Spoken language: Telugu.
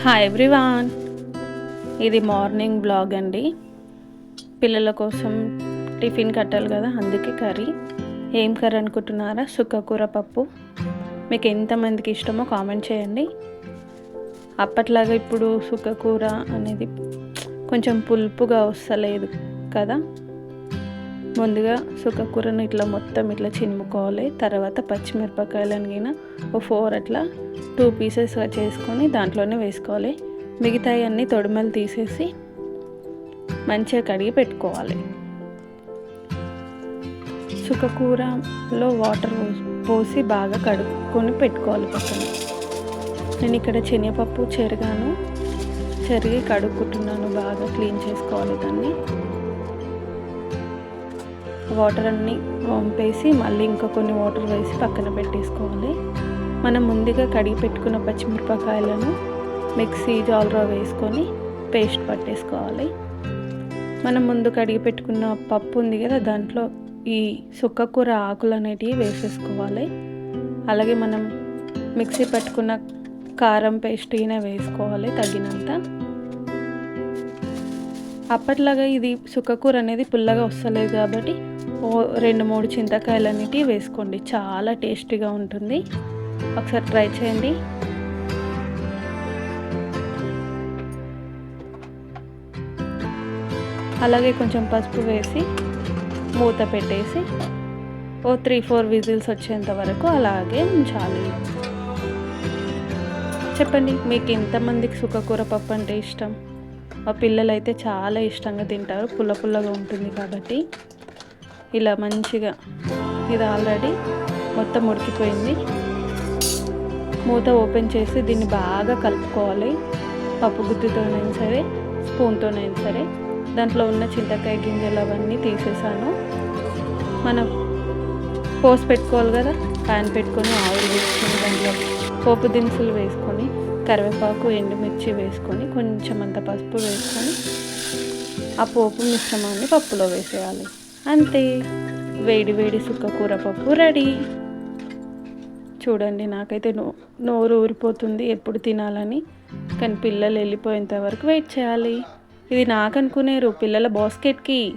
హాయ్ ఎవ్రీవాన్ ఇది మార్నింగ్ బ్లాగ్ అండి. పిల్లల కోసం టిఫిన్ కట్టాలి కదా అందుకే కర్రీ. ఏం కర్రీ అనుకుంటున్నారా? సుక్కకూర పప్పు. మీకు ఎంతమందికి ఇష్టమో కామెంట్ చేయండి. అప్పట్లాగా ఇప్పుడు సుక్కకూర అనేది కొంచెం పులుపుగా వస్తలేదు కదా. ముందుగా సుక్కకూరను ఇట్లా మొత్తం ఇట్లా చినుముకోవాలి. తర్వాత పచ్చిమిరపకాయలను గిన ఓ ఫోర్ అట్లా టూ పీసెస్గా చేసుకొని దాంట్లోనే వేసుకోవాలి. మిగతాయి అన్నీ తొడిమలు తీసేసి మంచిగా కడిగి పెట్టుకోవాలి. సుక్కకూరలో వాటర్ పోసి బాగా కడుక్కొని పెట్టుకోవాలి పక్కన. నేను ఇక్కడ శనగపప్పు చెరగాను చెరిగి కడుక్కుంటున్నాను బాగా క్లీన్ చేసుకోవాలి దాన్ని. వాటర్ అన్నీ వంపేసి మళ్ళీ ఇంకా కొన్ని వాటర్ వేసి పక్కన పెట్టేసుకోవాలి. మనం ముందుగా కడిగి పెట్టుకున్న పచ్చిమిరపకాయలను మిక్సీ జాలరా వేసుకొని పేస్ట్ పట్టేసుకోవాలి. మనం ముందు కడిగి పెట్టుకున్న పప్పు ఉంది కదా దాంట్లో ఈ సుక్కకూర ఆకులు అనేటివి వేసేసుకోవాలి. అలాగే మనం మిక్సీ పట్టుకున్న కారం పేస్ట్ అయినా వేసుకోవాలి తగినంత. అప్పట్లాగా ఇది సుక్కకూర అనేది పుల్లగా వస్తలేదు కాబట్టి రెండు మూడు చింతకాయలు అనేటివి వేసుకోండి. చాలా టేస్టీగా ఉంటుంది. ఒకసారి ట్రై చేయండి. అలాగే కొంచెం పసుపు వేసి మూత పెట్టేసి ఓ త్రీ ఫోర్ విజిల్స్ వచ్చేంత వరకు అలాగే ఉంచాలి. చెప్పండి మీకు ఎంతమందికి సుఖకూర పప్పు అంటే ఇష్టం? మా పిల్లలైతే చాలా ఇష్టంగా తింటారు. పుల్ల పుల్లగా ఉంటుంది కాబట్టి. ఇలా మంచిగా ఇది ఆల్రెడీ మొత్తం ఉడికిపోయింది. మూత ఓపెన్ చేసి దీన్ని బాగా కలుపుకోవాలి. పప్పు గుత్తితోనైనా సరే స్పూన్తోనైనా సరే. దాంట్లో ఉన్న చింతకాయ గింజలు అవన్నీ తీసేసాను. మనం పోసి పెట్టుకోవాలి కదా ప్యాన్ పెట్టుకొని ఆయిల్ వేసుకొని దాంట్లో పోపు దినుసులు వేసుకొని కరివేపాకు ఎండుమిర్చి వేసుకొని కొంచెం అంత పసుపు వేసుకొని ఆ పోపు మిశ్రమాన్ని పప్పులో వేసేయాలి. అంతే. వేడి వేడి సుక్కకూర పప్పు రెడీ. చూడండి నాకైతే నో నోరు ఊరిపోతుంది ఎప్పుడు తినాలని. కానీ పిల్లలు వెళ్ళిపోయేంత వరకు వెయిట్ చేయాలి. ఇది నాకు అనుకునేరు పిల్లల బాస్కెట్కి.